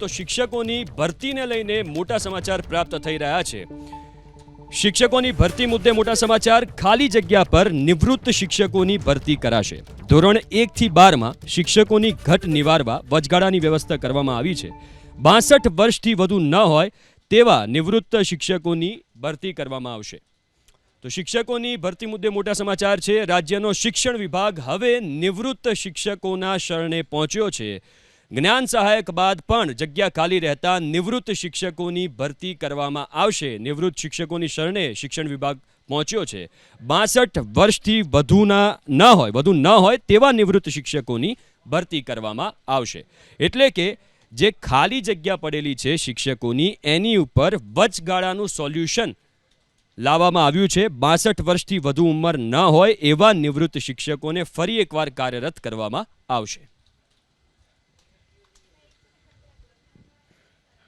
તો શિક્ષકોની ભરતીને લઈને મોટા સમાચાર પ્રાપ્ત થઈ રહ્યા છે. શિક્ષકોની ભરતી મુદ્દે મોટા સમાચાર, ખાલી જગ્યા પર નિવૃત્ત શિક્ષકોની ભરતી કરાશે. ધોરણ એક થી બારમાં શિક્ષકોની ઘટ નિવારવા વચગાળાની વ્યવસ્થા કરવામાં આવી છે. બાસઠ વર્ષથી વધુ ન હોય તેવા નિવૃત્ત શિક્ષકોની ભરતી કરવામાં આવશે. તો શિક્ષકોની ભરતી મુદ્દે મોટા સમાચાર છે. રાજ્યનો શિક્ષણ વિભાગ હવે નિવૃત્ત શિક્ષકોના શરણે પહોંચ્યો છે. જ્ઞાન સહાયક બાદ પણ જગ્યા ખાલી રહેતા નિવૃત્ત શિક્ષકોની ભરતી કરવામાં આવશે. નિવૃત્ત શિક્ષકોની શરણે શિક્ષણ વિભાગ પહોંચ્યો છે. બાસઠ વર્ષથી વધુના ન હોય, વધુ ન હોય તેવા નિવૃત્ત શિક્ષકોની ભરતી કરવામાં આવશે. એટલે કે જે ખાલી જગ્યા પડેલી છે શિક્ષકોની, એની ઉપર વચગાળાનું સોલ્યુશન લાવવામાં આવ્યું છે. બાસઠ વર્ષથી વધુ ઉંમર ન હોય એવા નિવૃત્ત શિક્ષકોને ફરી એકવાર કાર્યરત કરવામાં આવશે.